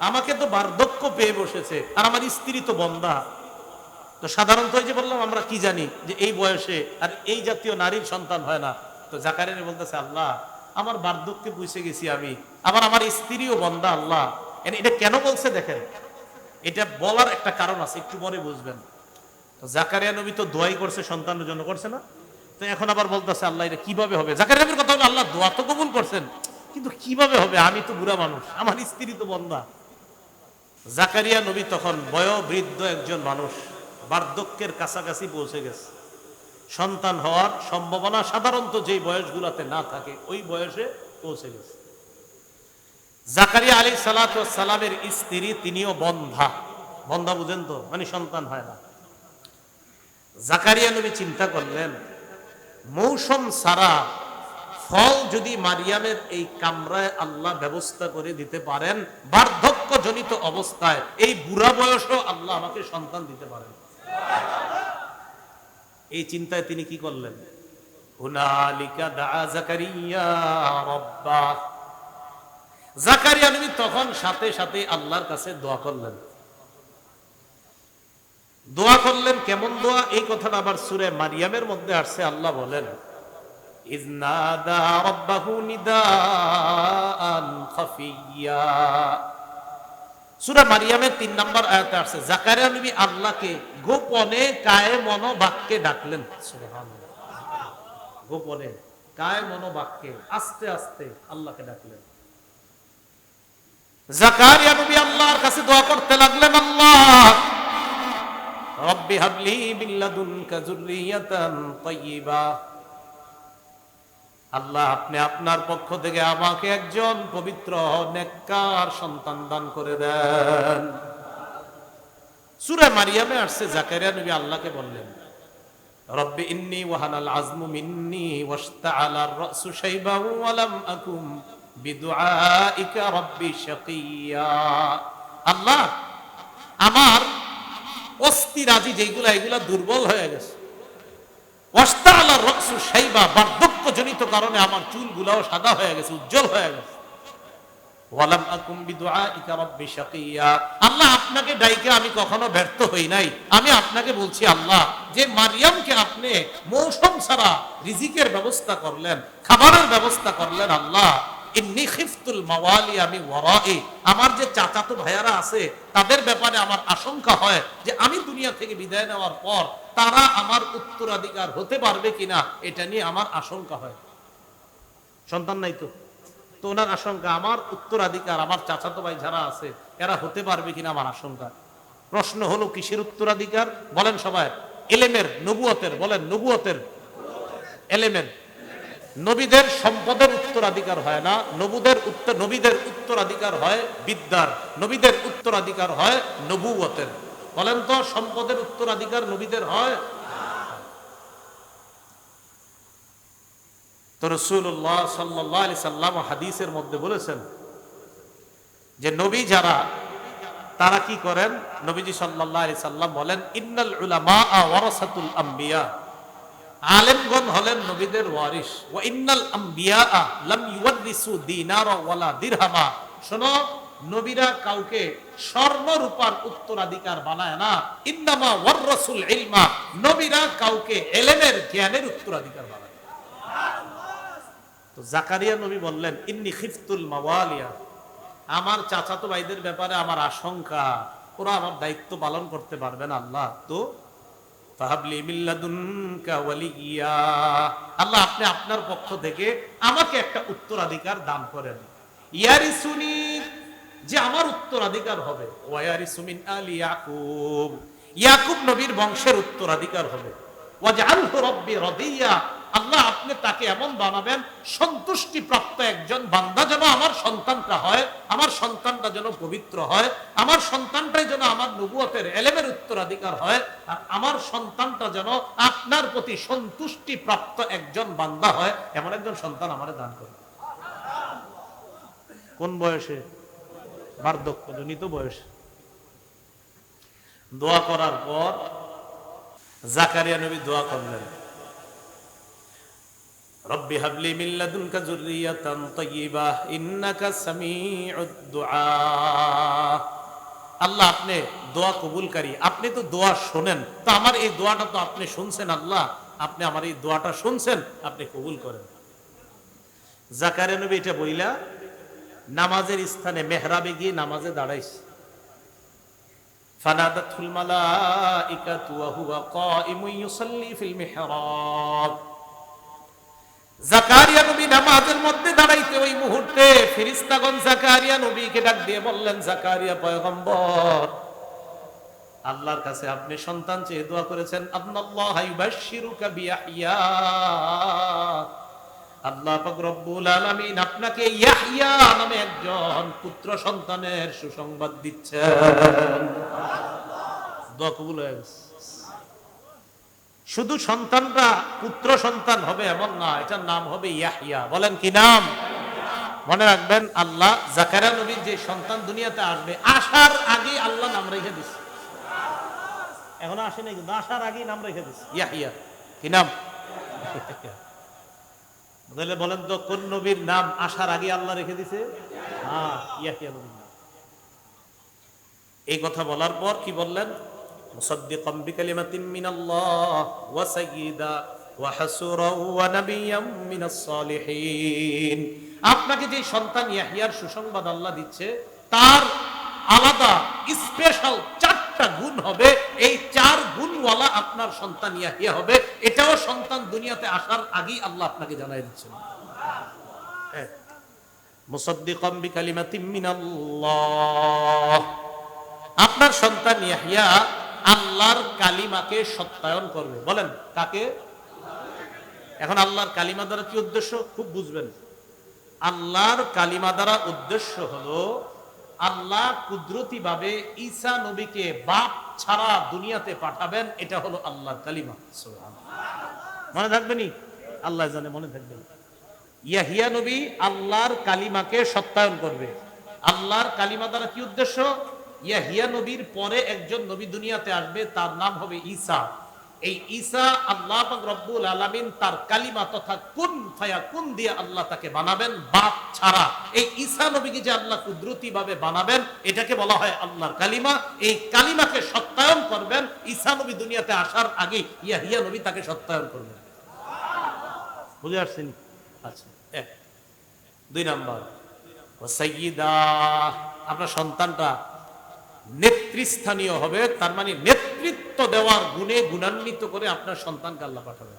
আমাকে তো বার্ধক্য পেয়ে বসেছে আর আমার স্ত্রী তো বন্ধা। তো সাধারণত যে বললাম, আমরা কি জানি যে এই বয়সে আর এই জাতীয় নারীর সন্তান হয় না। তো জাকারিয়ানি বলতেছে, আল্লাহ, আমার বার্ধক্যে বুঝে গেছি আমি। আবার আমার স্ত্রীও বন্ধা, আল্লাহ। এটা কেন বলছে দেখেন? এটা বলার একটা কারণ আছে, একটু পরে বুঝবেন। জাকারিয়া নবী তো দোয়াই করছে সন্তানের জন্য করছে না। তো এখন আবার বলতেছে, আল্লাহ, এটা কীভাবে হবে? জাকারিয়া নবীর কথা হলো, আল্লাহ, দোয়া তো কবুল করছেন, কিন্তু কীভাবে হবে? আমি তো বুড়া মানুষ, আমার স্ত্রী তো বন্ধা জাকারিয়া নবী তখন বয়োবৃদ্ধ একজন মানুষ, বার্ধক্যের কাছাকাছি পৌঁছে গেছে। সন্তান হওয়ার সম্ভাবনা সাধারণত যেই বয়সগুলোতে না থাকে, ওই বয়সে পৌঁছে গেছে। জাকারিয়া আলী সালামের স্ত্রী তিনিও বন্ধা। বন্ধা বুঝেন তো? মানে সন্তান হয় না। জাকারিয়া নবী চিন্তা করলেন, মৌসুম সারা ফল যদি মারিয়ামের এই কামরায় আল্লাহ ব্যবস্থা করে দিতে পারেন বার্ধক্য জনিত অবস্থায় এই বুড়া বয়সও আল্লাহ আমাকে সন্তান দিতে পারেন। এই চিন্তায় তিনি কি করলেন? হুনালিকা দা জাকারিয়া রব্বাহ। জাকারিয়া নবী তখন সাথে সাথে আল্লাহর কাছে দোয়া করলেন। দোয়া করলেন কেমন দোয়া? এই কথাটা আবার সুরে মারিয়ামের মধ্যে আসছে, আল্লাহ বলেন মারিয়ামের নম্বর আসছে, জাকারিয়া নবী আল্লাহকে গোপনে কায়ে মন বাক্যে ডাকলেন গোপনে কায়ে মন বাক্যে আস্তে আস্তে আল্লাহকে ডাকলেন। জাকারিয়া নবী, আল্লাহর কাছে দোয়া করতে লাগলেন, আল্লাহ। রব্বি হাবলি মিন লাদুনকা যুররিয়াতান তাইয়্যিবা আল্লাহ, আপনি আপনার পক্ষ থেকে আমাকে একজন পবিত্র, নেককার সন্তান দান করে দেন। সূরা মারিয়ামে আসছে জাকারিয়া নবী, আল্লাহকে বললেন, রব্বি ইন্নী ওয়াহানাল আজমু মিন্নি ওয়াশতাআলা আর-রাসু শাইবান ওয়া আকুম। আল্লাহ, আমার অস্থি রাজি যেগুলা দুর্বল হয়ে গেছে। কারণে আমার চুলগুলাও সাদা হয়ে গেছে, উজ্জ্বল হয়ে গেছে। আল্লাহ, আপনাকে ডাইকে আমি কখনো ব্যর্থ হই নাই। আমি আপনাকে বলছি, আল্লাহ, যে মারিয়ামকে আপনি মৌসুম ছাড়া রিজিকের ব্যবস্থা করলেন, খাবারের ব্যবস্থা করলেন, আল্লাহ ইন্নি খিফতুল মাওয়ালি আমি ওয়ারাই। আমার যে চাচাতো ভাইয়ারা আছে, তাদের ব্যাপারে আমার আশঙ্কা হয় যে আমি দুনিয়া থেকে বিদায় নেওয়ার পর তারা আমার উত্তরাধিকার হতে পারবে কিনা, এটা নিয়ে আমার আশঙ্কা হয়। সন্তান নাই তো? তো ওনার আশঙ্কা, আমার উত্তরাধিকার, আমার চাচাতো ভাই যারা আছে, এরা হতে পারবে কিনা আমার আশঙ্কা। প্রশ্ন হলো, কিসের উত্তরাধিকার? বলেন সবাই, এলেমের নবুয়তের, বলেন নবুয়তের, এলেমের। নবীদের সম্পদের উত্তরাধিকার হয় না, নবুদের উত্তর নবীদের উত্তরাধিকার হয় বিদ্যার, নবীদের উত্তরাধিকার হয় নবুয়তের বলেন তো, সম্পদের উত্তরাধিকার নবীদের হয়? তো রসুল্লাহ সাল্লাহ আলি সাল্লাম হাদিসের মধ্যে বলেছেন যে নবী যারা, তারা কি করেন? নবীজি সাল্লাহ আলি সাল্লাম বলেন, ইন্নাল উলামা ওয়ারাসাতুল আম্বিয়া। আলেমগণ হলেন নবীদের ওয়ারিস ওয়া ইন্নাল আম্বিয়া লাম ইউয়ারিসু দিনার ওয়ালা দিরহামা। শোনো, নবীরা কাউকে স্বর্ণ রূপার উত্তরাধিকার বানায় না। ইন্নামা ওয়াররাসুল ইলমা। নবীরা কাউকে এলেমের জ্ঞানের উত্তরাধিকার বানায় তো জাকারিয়া নবী বললেন, ইন্নি খিফতুল মাওয়ালিয়া। আমার চাচাতো ভাইদের ব্যাপারে আমার আশঙ্কা। ওরা আমার দায়িত্ব পালন করতে পারবে না, আল্লাহ। তো আল্লাহ আপনি আপনার পক্ষ থেকে আমাকে একটা উত্তরাধিকার দান করেন ইয়ারিসুনি, যে আমার উত্তরাধিকার হবে। ওয়ারিসু সুমিন আল ইয়াকুব। ইয়াকুব নবীর বংশের উত্তরাধিকার হবে। ওয়াজআলহু রব্বি রাদিয়া আল্লাহ আপনি তাকে এমন বানাবেন সন্তুষ্টি প্রাপ্ত একজন বান্দা যেন আমার সন্তানটা হয়, আমার সন্তানটা যেন পবিত্র হয়, আমার সন্তানটাই যেন আমার নবুয়তের এলেমের উত্তরাধিকার হয়, আর আমার সন্তানটা যেন আপনার প্রতি সন্তুষ্টি প্রাপ্ত একজন বান্দা হয়, এমন একজন সন্তান আমারে দান করে কোন বয়সে? বার্ধক্যজনিত বয়সে। দোয়া করার পর জাকারিয়া নবী দোয়া করলেন। রব্বি হাবলি যুররিয়াতান ইন্নাকা সামিউদ দুআ। আল্লাহ আপনি দোয়া কবুলকারী, আপনি তো দোয়া তো আমার এই দোয়াটা তো আপনি শুনছেন আল্লাহ, আপনি আমার এই দোয়াটা শুনছেন, আপনি কবুল করেন। জাকারিয়া নবী এটা বইলা, নামাজের স্থানে, মেহরাবে গিয়ে নামাজে দাঁড়াইছে। ফানাদাতুল মালাইকাতু ওয়া হুয়া কাইমুন ইউসাল্লি ফিল মিহরাব। জাকারিয়া নবী নামাজের মধ্যে দাঁড়াইতে ওই মুহূর্তে জাকারিয়া নবীকে ডাক দিয়ে বললেন, জাকারিয়া পয়গম্বর, আল্লাহর কাছে আপনি সন্তান চেয়ে দোয়া করেছেন। আল্লাহ ইউবাশশিরুকা বিয়াহইয়া। আপনাকে ইয়াহইয়া নামে একজন পুত্র সন্তানের সুসংবাদ দিচ্ছেন। দোয়া কবুল হয়ে গেছে। শুধু সন্তানটা পুত্র সন্তান হবে এমন না, এটার নাম হবে ইয়াহিয়া বলেন কি নাম? মনে রাখবেন, আল্লাহ জাকারিয়া নবীর যে সন্তান দুনিয়াতে আসবে, আসার আগে আল্লাহ নাম রেখে দিচ্ছে এখনও আসে কিন্তু আসার আগেই নাম রেখে দিচ্ছে ইয়াহিয়া কি নাম? তাহলে বলেন তো, কোন নবীর নাম আসার আগে আল্লাহ রেখে দিছে? হ্যাঁ ইয়াহিয়া নবীর নাম। এই কথা বলার পর কি বললেন? مصدقا بكلمة من الله وسيدا وحسورا ونبيا من الصالحين আপনাকে যে সন্তান ইয়াহিয়ার সুসংবাদ আল্লাহ দিচ্ছে তার আলাদা স্পেশাল চারটা গুণ হবে এই চার গুণওয়ালা আপনার সন্তান ইয়াহিয়া হবে এটাও সন্তান দুনিয়াতে আসার আগেই আল্লাহ আপনাকে জানাই দিচ্ছেন হ্যাঁ। মুসাদ্দিকাম বিকালিমাতিম মিনাল্লাহ আপনার সন্তান ইয়াহিয়া আল্লাহর কালিমাকে সত্যায়ন করবে। বলেন, কাকে? এখন আল্লাহর কালিমা দ্বারা কি উদ্দেশ্য? খুব বুঝবেন। আল্লাহর কালিমা দ্বারা উদ্দেশ্য হলো, আল্লাহ কুদরতি ভাবে ঈসা নবীকে বাপ ছাড়া দুনিয়াতে পাঠাবেন, এটা হলো আল্লাহর কালিমা। মনে থাকবেনি আল্লাহ জানে, মনে থাকবেন। ইয়াহিয়া নবী আল্লাহর কালিমাকে সত্যায়ন করবে। আল্লাহর কালিমা দ্বারা কি উদ্দেশ্য? ইয়াহিয়া নবীর পরে একজন নবী দুনিয়াতে আসবে, তার নাম হবে ঈসা। এই ঈসা আল্লাহ রব্বুল আলামিন তার কালিমা তথা কুন ফায়া, কুন দিয়ে আল্লাহ তাকে বানাবেন, বাপ ছাড়া। এই ঈসা নবীকে যে আল্লাহ কুদরতি ভাবে বানাবেন, এটাকে বলা হয় আল্লাহর কালিমা। এই কালিমাকে সত্যায়ন করবেন, ঈসা নবী দুনিয়াতে আসার আগে ইয়াহিয়া নবী তাকে সত্যায়ন করবেন। বুঝে আসছেন? আচ্ছা এক, দুই নাম্বার। আপনার সন্তানটা নেতৃস্থানীয় হবে, তার মানে নেতৃত্ব দেওয়ার গুণে গুণান্বিত করে আপনার সন্তানকে আল্লাহ পাঠাবে।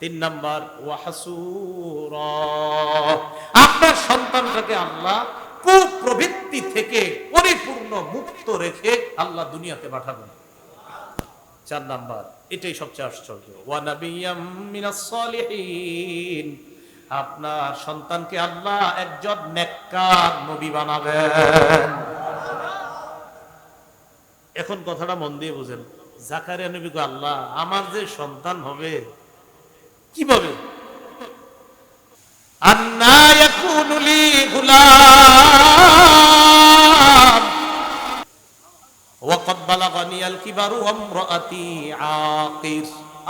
তিন নাম্বার, ওয়াহাসুরা। আপনার সন্তানটাকে আল্লাহ কুপ্রবৃত্তি থেকে পরিপূর্ণ মুক্ত রেখে আল্লাহ দুনিয়াতে পাঠাবেন। চার নাম্বার, এটাই সবচেয়ে আশ্চর্য। ওয়ানাবিয়াম মিনাস আপনার সন্তানকে আল্লাহ একজন নেককার নবী বানাবেন। এখন কথাটা মন দিয়ে বুঝেন। জাকারিয়া নবী কয়, আল্লাহ আমার যে সন্তান হবে কীভাবে?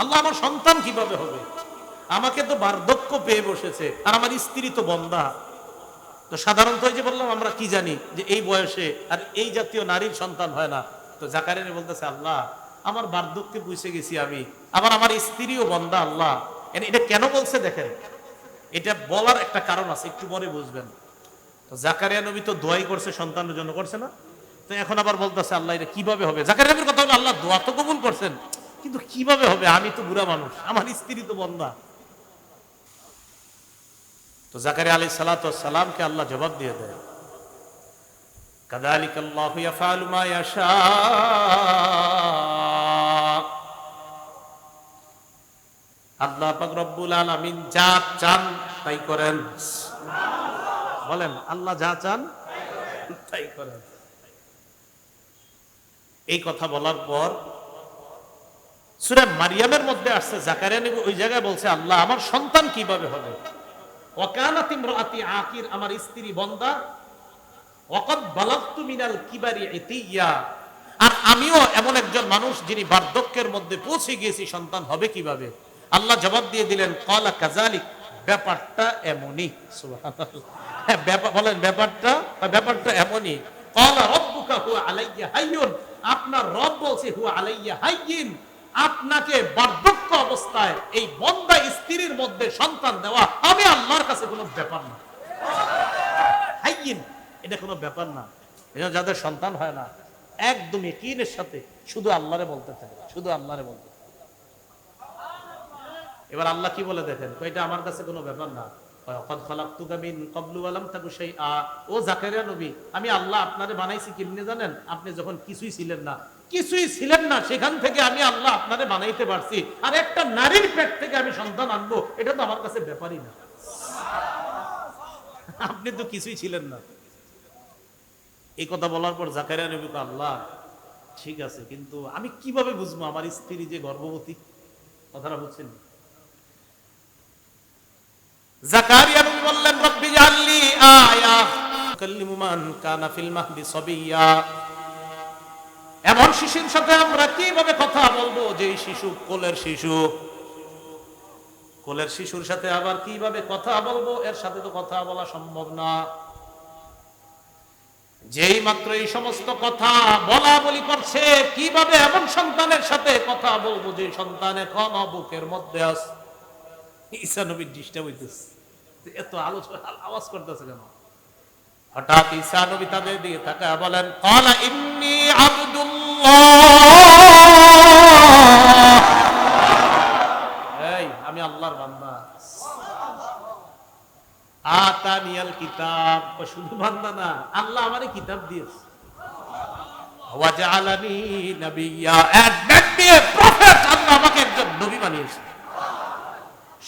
আল্লাহ আমার সন্তান কীভাবে হবে? আমাকে তো বার্ধক্য পেয়ে বসেছে আর আমার স্ত্রী তো বন্ধা তো সাধারণত যে বললাম আমরা কি জানি যে এই বয়সে আর এই জাতীয় নারীর সন্তান হয় না। তো জাকারিনী বলতেছে, আল্লাহ, আমার বার্ধক্যে বুঝে গেছি আমি। আবার আমার স্ত্রীও বন্ধা আল্লাহ। এটা কেন বলছে দেখেন? এটা বলার একটা কারণ আছে, একটু পরে বুঝবেন। তো জাকারিয়া নবী তো দোয়াই করছে, সন্তানের জন্য করছে না। তো এখন আবার বলতেছে, আল্লাহ, এটা কীভাবে হবে? জাকারিয়া নবীর কথা হলো আল্লাহ দোয়া তো কবুল করছেন, কিন্তু কীভাবে হবে? আমি তো বুড়া মানুষ, আমার স্ত্রী তো বন্ধা তো জাকারিয়া আলী সালাতামকে আল্লাহ জবাব দিয়ে দেয়। কাদালিক আল্লাহ ইয়াফআলু মা ইয়াশা আল্লাহ পাক রব্বুল আলামিন যা চান তাই করেন বলেন আল্লাহ যা চান তাই করেন এই কথা বলার পর সুরে মারিয়ামের মধ্যে আসছে জাকারিয়া নবী ওই জায়গায় বলছে আল্লাহ আমার সন্তান কীভাবে হবে? ওয়াকানাত ইমরাতি আকির আমার স্ত্রী বন্দা ওয়াকাদ বালাগতু মিনাল কিবারি ইতিয়া। আর আমিও এমন একজন মানুষ যিনি বার্ধক্যের মধ্যে পৌঁছে গিয়েছি সন্তান হবে কীভাবে? আল্লাহ জবাব দিয়ে দিলেন কলা কাজালিক ব্যাপারটা এমনই। হ্যাঁ, বলেন ব্যাপারটা ব্যাপারটা এমনই। কলা রব্বুকা হুয়া আলাইয়া হাইয়ুন। আপনার রব বলছে হুয়া আলাইয়া হাইয়িন। আপনাকে বার্ধক্য অবস্থায় এই বন্দা স্ত্রীর মধ্যে সন্তান দেওয়া আমি আল্লাহর কাছে কোনো ব্যাপার না। হাইয়িন। এটা কোনো ব্যাপার না। এটা যাদের সন্তান হয় না, একদম ইকিনের সাথে শুধু আল্লাহরে বলতে থাকে, শুধু আল্লাহরে বলতে এবার আল্লাহ কি বলে দেখেন? এটা আমার কাছে কোনো ব্যাপার না। আমি আল্লাহ আপনারে বানাইছি কেমনে জানেন? আপনি যখন কিছুই ছিলেন না, কিছুই ছিলেন না, সেখান থেকে আমি আল্লাহ আপনারে বানাইতে পারছি। আর একটা নারীর পেট থেকে আমি সন্তান আনব, এটা তো আমার কাছে ব্যাপারই না। আপনি তো কিছুই ছিলেন না। এই কথা বলার পর জাকারিয়া নবী আল্লাহ, ঠিক আছে, কিন্তু আমি কীভাবে বুঝব আমার স্ত্রী যে গর্ভবতী? কথাটা বুঝছেন? জাকারিয়া নবী বললেন, রব্বি আয়া কানা ফিল মাহদি সাবিয়া। এমন শিশুর সাথে আমরা কীভাবে কথা বলব? যে শিশু কোলের শিশু। কোলের শিশুর সাথে আবার কীভাবে কথা বলব? এর সাথে তো কথা বলা সম্ভব না। যেই মাত্র এই সমস্ত কথা বলা বলি করছে, কীভাবে এমন সন্তানের সাথে কথা বলব যে সন্তান এখন বুকের মধ্যে আস ঈসা নবীর ডিস্টার্ব হইতেছে। এত আলোচনা, আওয়াজ করতেছে কেন? হঠাৎ ঈসা নবী তাদের দিকে তাকে বলেন, কলা আব্দুল্লাহ ও, শুধু বান্দা না, আল্লাহ আমারে কিতাব দিয়েছে।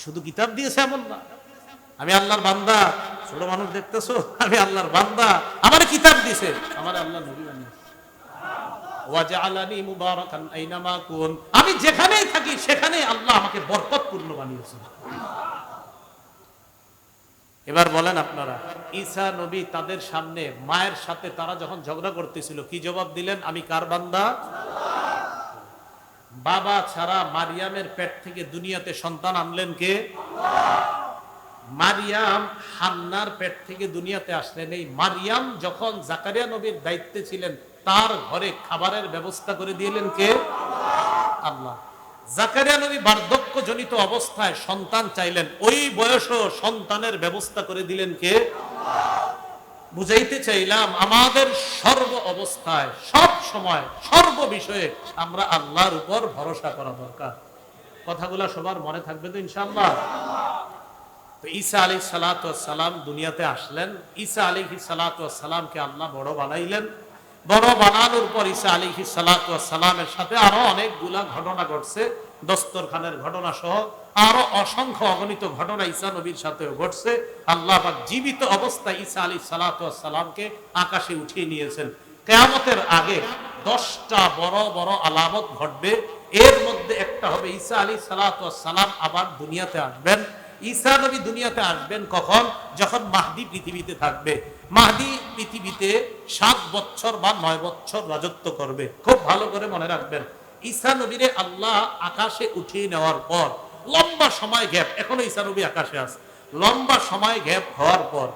শুধু কিতাব দিয়েছে এমন না। আমি আল্লাহর বান্দা, ছোট মানুষ দেখতেছো? আমি আল্লাহর বান্দা, আমার কিতাব দিছে আমার আল্লাহ নবী বানিয়েছে। ওয়াজআলানি আইনামা কুন। আমি যেখানেই থাকি, সেখানেই আল্লাহ আমাকে বরকতপূর্ণ বানিয়েছে। এবার বলেন আপনারা, ঈসা নবী তাদের সামনে মায়ের সাথে তারা যখন ঝগড়া করতেছিল, কি জবাব দিলেন? আমি কার বান্দা? বাবা ছাড়া মারিয়ামের পেট থেকে দুনিয়াতে সন্তান আনলেন কে? মারিয়াম হান্নার পেট থেকে দুনিয়াতে আসলেন। এই মারিয়াম যখন জাকারিয়া নবীর দায়িত্বে ছিলেন, তার ঘরে খাবারের ব্যবস্থা করে দিলেন কে? আল্লাহ। জাকারিয়া নবী বার্ধক্য জনিত অবস্থায় সন্তান চাইলেন। ওই বয়সও সন্তানের ব্যবস্থা করে দিলেন কে? বুঝাইতে চাইলাম, আমাদের সর্ব অবস্থায়, সব সময়, সর্ব বিষয়ে আমরা আল্লাহর উপর ভরসা করা দরকার। কথাগুলা সবার মনে থাকবে তো ইনশাআল্লাহ। তো ঈসা আলী সালাম দুনিয়াতে আসলেন। ঈসা আলী সালামকে আল্লাহ বড় বানাইলেন। বড় বানানোর পর ঈসা আলী সালামের সাথে আরও অনেকগুলা ঘটনা ঘটছে। দস্তরখানের ঘটনা সহ আরও অসংখ্য অগণিত ঘটনা ঈসা নবীর সাথেও ঘটছে। আল্লাহ জীবিত অবস্থায় ঈসা আলী সালামকে আকাশে উঠিয়ে নিয়েছেন। কেয়ামতের আগে দশটা বড় বড় আলামত ঘটবে। এর মধ্যে একটা হবে ঈসা আলী সালাম আবার দুনিয়াতে আসবেন। ঈসা নবী দুনিয়াতে আসবেন কখন? যখন মাহদি পৃথিবীতে থাকবে। মাহদি পৃথিবীতে সাত বছর বা নয় বছর রাজত্ব করবে। খুব ভালো করে মনে রাখবেন। ঈসা নবীরে আল্লাহ আকাশে উঠিয়ে নেওয়ার পর, লম্বা সময় গ্যাপ, এখনও ঈসা নবী আকাশে আছে, লম্বা সময় গ্যাপ হওয়ার পর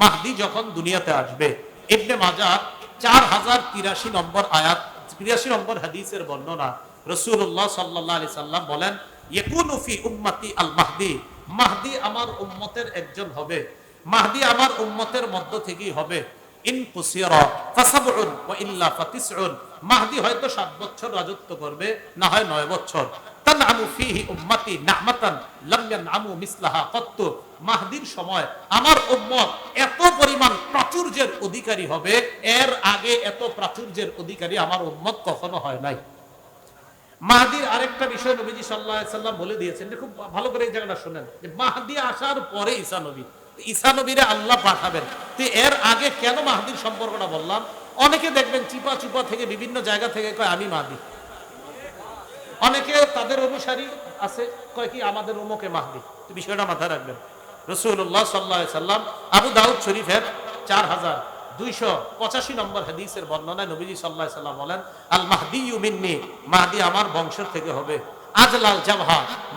মাহদি যখন দুনিয়াতে আসবে, ইবনে মাজার চার হাজার তিরাশি নম্বর আয়াত, তিরাশি নম্বর হাদিসের বর্ণনা রসুল্লাহ সাল্লাহ আলি সাল্লাম বলেন, ইয়েকুনু ফি উম্মতি আল মাহদি মাহদি আমার উম্মতের একজন হবে। মাহদি আমার উম্মতের মধ্য থেকেই হবে। ইন কুসিরা ফাসাবউন ওয়া ইল্লা ফাতিসউন। মাহদি হয়তো 7 বছর রাজত্ব করবে, না হয় 9 বছর। তানআমু ফিহি উম্মতি নাহমাতান লাম ইয়ানআমু মিসলাহা কত্তু। মাহদির সময় আমার উম্মত এত পরিমাণ প্রাচুর্যের অধিকারী হবে, এর আগে এত প্রাচুর্যের অধিকারী আমার উম্মত কখনো হয় নাই। মাহাদির আরেকটা বিষয় নবীজি সাল্লাহ সাল্লাম বলে দিয়েছেন খুব ভালো করে এই জায়গাটা শোনেন। যে মাহাদি আসার পরে ঈসা নবী ঈসা নবীরে আল্লাহ পাঠাবেন। তো এর আগে কেন মাহাদির সম্পর্কটা বললাম? অনেকে দেখবেন চিপা চুপা থেকে বিভিন্ন জায়গা থেকে কয়, আমি মাহাদি। অনেকে তাদের অনুসারী আছে, কয় কি, আমাদের উমকে মাহদি। বিষয়টা মাথায় রাখবেন। রসুল্লাহ সাল্লাহ সাল্লাম আবু দাউদ শরীফের চার হাজার দুইশো পঁচাশি নম্বর হাদিসের বর্ণনায় নবীজি সাল্লাহ সাল্লাম বলেন আল মাহদি মাহদি আমার বংশের থেকে হবে। আজলাল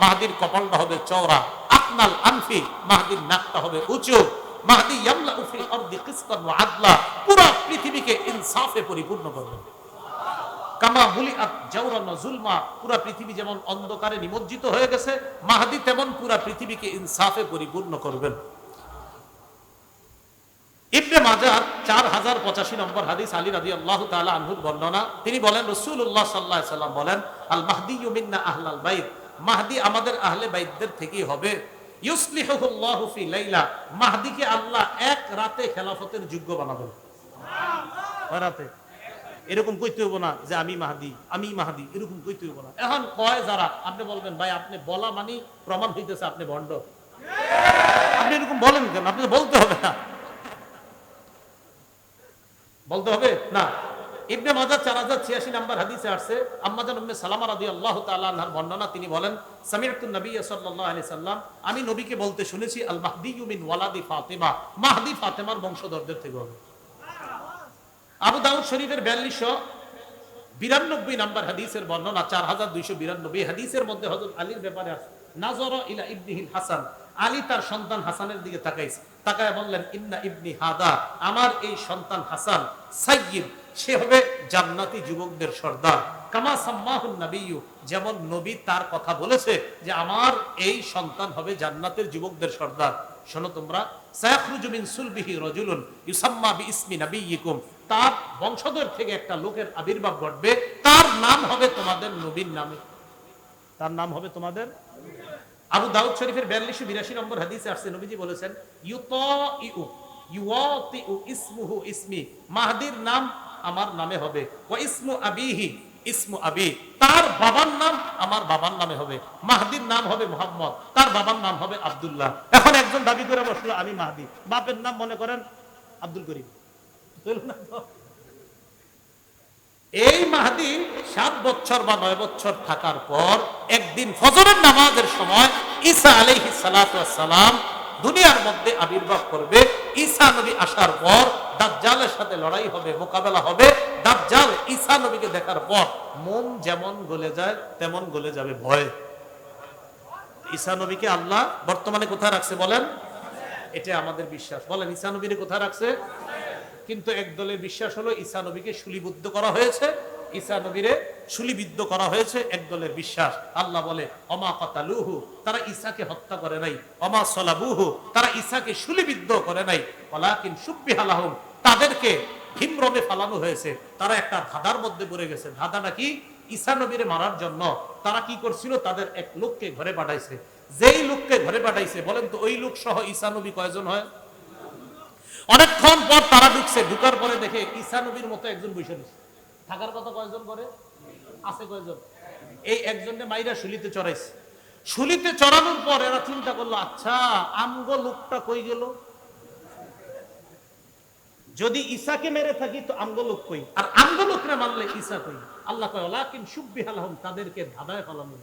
মাহদির কপালটা হবে চওড়া। আকনাল আনফি, মাহদির নাকটা হবে উঁচু। মাহদি ইয়ামলা ওয়া আদলা, পুরো পৃথিবীকে ইনসাফে পরিপূর্ণ করবে। কামা ওয়া জুলমা পৃথিবী যেমন অন্ধকারে নিমজ্জিত হয়ে গেছে, মাহদি তেমন পুরো পৃথিবীকে ইনসাফে পরিপূর্ণ করবেন। ইবনে মাজার চার হাজার পঁচাশি নম্বর হাদিস আলী রাদি আল্লাহ তালা আনহুর বর্ণনা। তিনি বলেন রসুল্লাহ সাল্লাহ সাল্লাম বলেন আল মাহদি ইউমিন্না আহলাল বাইত। মাহদি আমাদের আহলে বাইতদের থেকেই হবে। ইউসলিহুল্লাহু ফি লাইলা। মাহদিকে আল্লাহ এক রাতে খেলাফতের যোগ্য বানাবেন। রাতে? এরকম কইতে হইব না যে আমি মাহাদি আমি মাহাদি এরকম কইতে হইব না। এখন কয় যারা? আপনি বলবেন ভাই আপনি বলা মানি প্রমাণ হইতেছে আপনি ভণ্ড আপনি এরকম বলেন কেন? আপনি বলতে হবে না। বলতে হবে? না। ইবনে মাজার চার হাজার ছিয়াশি নাম্বার হাদিসে আসছে আম্মাজান উম্মে সালামা রাদি আল্লাহ তাআলার বর্ণনা, তিনি বলেন সামিআতুন নবী সাল্লাল্লাহু আলাইহি সাল্লাম, আমি নবীকে বলতে শুনেছি আল মাহদি মিন ওয়ালাদি ফাতিমা। মাহদি ফাতেমার বংশধরদের থেকে হবে। আবু দাউদ শরীফের বিয়াল্লিশশো বিরানব্বই নাম্বার হাদিসের বর্ণনা, চার হাজার দুইশো বিরানব্বই হাদিসের মধ্যে হজরত আলীর ব্যাপারে আছে নাজর ইলা ইবনিহিল হাসান। আলী তার সন্তান হাসানের দিকে তাকাইছে। তাকায় বললেন, ইন্না ইবনি হাদা, আমার এই সন্তান হাসান সাইয়িদ সে হবে জান্নাতি যুবকদের সর্দার। কামা সাম্মাহুন নবিয়্যু, যেমন নবী তার কথা বলেছে যে আমার এই সন্তান হবে জান্নাতের যুবকদের সর্দার। শোনো তোমরা, সায়াখরুজু মিন সুলবিহি রাজুলুন ইউসাম্মা বিইসমি নাবিয়্যিকুম, তার বংশধর থেকে একটা লোকের আবির্ভাব ঘটবে, তার নাম হবে তোমাদের নবীর নামে। তার নাম হবে তোমাদের আবু দাউদ শরীফের বিয়াল্লিশশো বিরাশি নম্বর হাদিসে আসছে, নবীজি বলেছেন ইসমুহু ইসমি, মাহদির নাম আমার নামে হবে। ওয়া ইসমু আবিহি, ইসমু আবি, তার বাবার নাম আমার বাবার নামে হবে। মাহদির নাম হবে মোহাম্মদ, তার বাবার নাম হবে আব্দুল্লাহ। এখন একজন দাবি করে বসল, আমি মাহদি। বাপের নাম মনে করেন আব্দুল করিম? এই মাহাদি সাত বছর বা নয় বছর থাকার পর একদিন ফজরের নামাজের সময় ঈসা আলাইহি সালাম দুনিয়ার মধ্যে আবির্ভাব করবে। ঈসা নবী আসার পর দাজ্জালের সাথে লড়াই হবে, মোকাবেলা হবে। দাজ্জাল ঈসা নবীকে দেখার পর মন যেমন গলে যায়, তেমন গলে যাবে ভয়। ঈসা নবীকে আল্লাহ বর্তমানে কোথায় রাখছে বলেন? এটা আমাদের বিশ্বাস। বলেন, ঈসা নবীরে কোথায় রাখছে? কিন্তু এক দলের বিশ্বাস হলো ঈসা নবীকে শুলিবদ্ধ করা হয়েছে, ঈসা নবীরে শুলিবিদ্ধ করা হয়েছে এক দলের বিশ্বাস। আল্লাহ বলে, অমা কাতালুহু তারা ঈসাকে হত্যা করে নাই। অমা সলাবুহু তারা ঈসাকে শুলিবিদ্ধ করে নাই। ওয়ালাকিন সুব্বিহালাহুম তাদেরকে হিমরমে ফালানো হয়েছে। তারা একটা ধাঁধার মধ্যে পড়ে গেছে। ধাঁধা নাকি ঈসা নবীরে মারার জন্য। তারা কি করছিল? তাদের এক লোককে ঘরে পাঠাইছে। যেই লোককে ঘরে পাঠাইছে, বলেন তো, ওই লোক সহ ঈসা নবী কয়জন হয়? অনেকক্ষণ পর তারা ঢুকছে। ঢুকার পরে দেখে ঈসা নবীর মতো একজন রয়েছে। থাকার কথা কয়জন করে? আছে কয়জন? এই একজনকে মাইরা শুলিতে চড়াইছে। শুলিতে চড়ানোর পর এরা চিন্তা করল আচ্ছা আমগো লোকটা কই গেল? যদি ঈসাকে মেরে থাকি তো আমগো কই? আর আমগো লোকরে মানলে ঈসা কই? আল্লাহ কয় লাকিন সুব্বিহালাহুম তাদেরকে ধাঁধায় ফেলানো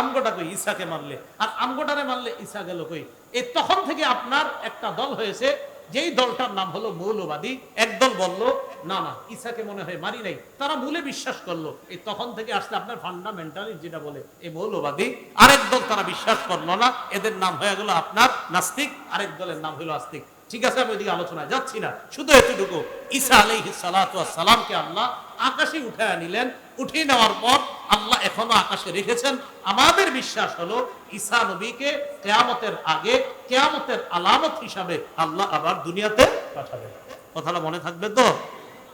আমগোটা কই? ঈসাকে মারলে আর আমগোটারে মারলে ঈসা গেল কই? এই তখন থেকে আপনার একটা দল হয়েছে, যেই দলটার নাম হলো মৌলবাদী। একদল বলল না না ঈসাকে মনে হয় মারি নাই। তারা মূলে বিশ্বাস করল। এই তখন থেকে আসলে আপনার ফান্ডামেন্টালি যেটা বলে এই মৌলবাদী, আরেক দল তারা বিশ্বাস করল না। এদের নাম হয়ে গেল আপনার নাস্তিক, আরেক দলের নাম হলো আস্তিক। ঠিক আছে, আমি ওইদিকে আলোচনায় যাচ্ছি না। শুধু এতটুকু, ঈসা আলাইহিস সালাতু সালামকে আল্লাহ আকাশে উঠায় নিলেন। উঠিয়ে নেওয়ার পর আল্লাহ এখনও আকাশে রেখেছেন। আমাদের বিশ্বাস হলো, ঈসা নবীকে কেয়ামতের আগে, কেয়ামতের আলামত হিসাবে আল্লাহ আবার দুনিয়াতে পাঠাবেন। কথাটা মনে থাকবে তো?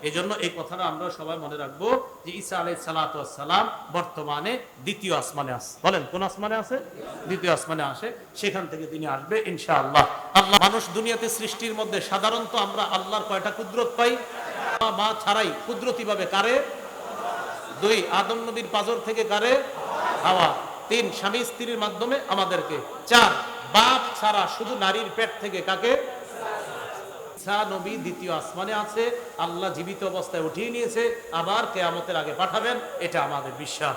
এই জন্য এই কথাটা আমরা সবাই মনে রাখব যে ঈসা আলাই সালাম বর্তমানে দ্বিতীয় আসমানে আছে বলেন, কোন আসমানে আছে দ্বিতীয় আসমানে আসে। সেখান থেকে তিনি আসবে, ইনশাআল্লাহ। আল্লাহ আল্লাহ মানুষ দুনিয়াতে সৃষ্টির মধ্যে সাধারণত আমরা আল্লাহর কয়টা কুদরত পাই? মা ছাড়াই কুদরতি ভাবে কারে? দুই, আদম নবীর পাজর থেকে কারে? হাওয়া। তিন, স্বামী স্ত্রীর মাধ্যমে আমাদেরকে। চার, বাপ ছাড়া শুধু নারীর পেট থেকে কাকে? ঈসা নবী দ্বিতীয় আসমানে আছে, আল্লাহ জীবিত অবস্থায় উঠিয়ে নিয়েছে, আবার কেয়ামতের আগে পাঠাবেন, এটা আমাদের বিশ্বাস।